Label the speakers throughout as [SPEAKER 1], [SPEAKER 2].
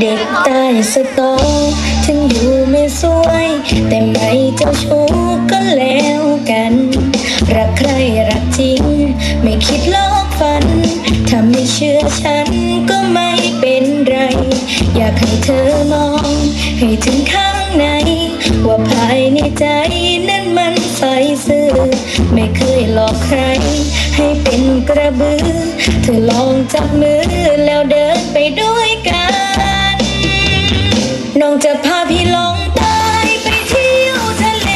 [SPEAKER 1] เด็กใต้สตอถึงดูไม่สวย แต่ไม่เจ้าชู้ก็แล้วกัน รักใครรักจริง ไม่คิดลอกฝัน ถ้าไม่เชื่อฉันก็ไม่เป็นไร อยากให้เธอมอง ให้ถึงข้างใน ว่าภายในใจนั้นมันใสซื่อไม่เคยหลอกใคร ให้เป็นกระบือ เธอลองจับมือแล้วเดินไปด้วยกัน น้องจะพาพี่ลงใต้ไปเที่ยวทะเล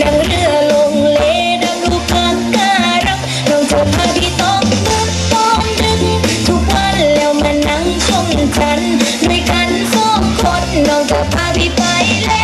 [SPEAKER 1] นั่งเรือลงเลดำดูปากการังน้องจะพาพี่ต้องดึกต้องดึกทุกวันแล้วมานั่งชมจันทร์ด้วยกันสองคนน้องจะพาพี่ไปแล้ว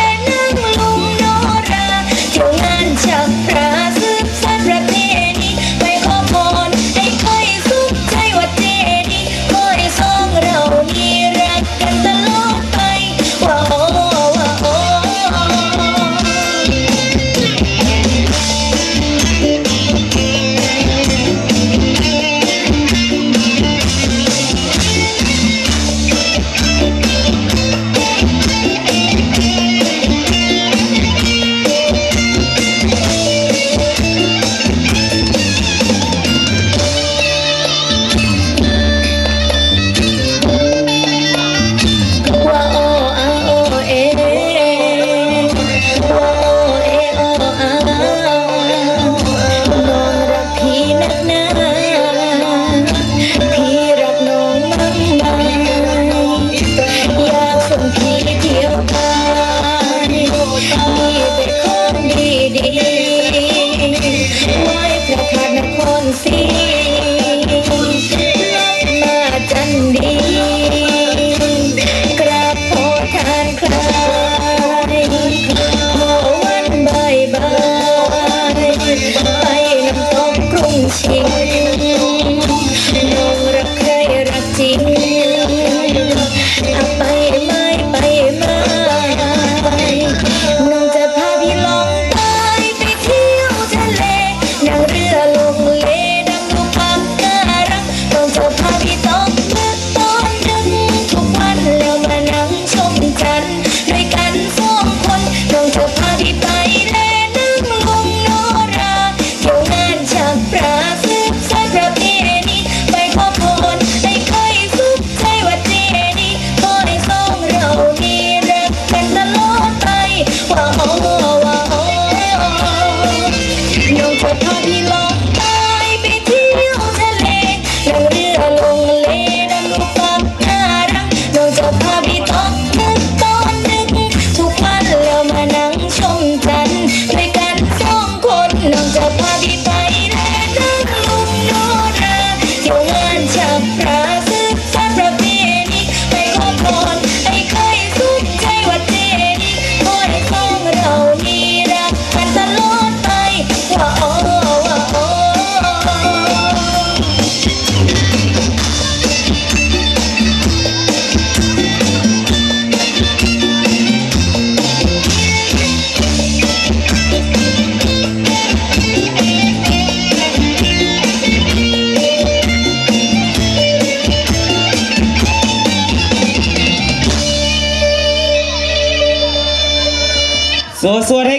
[SPEAKER 1] 一情 I'll be
[SPEAKER 2] สวดสวดให้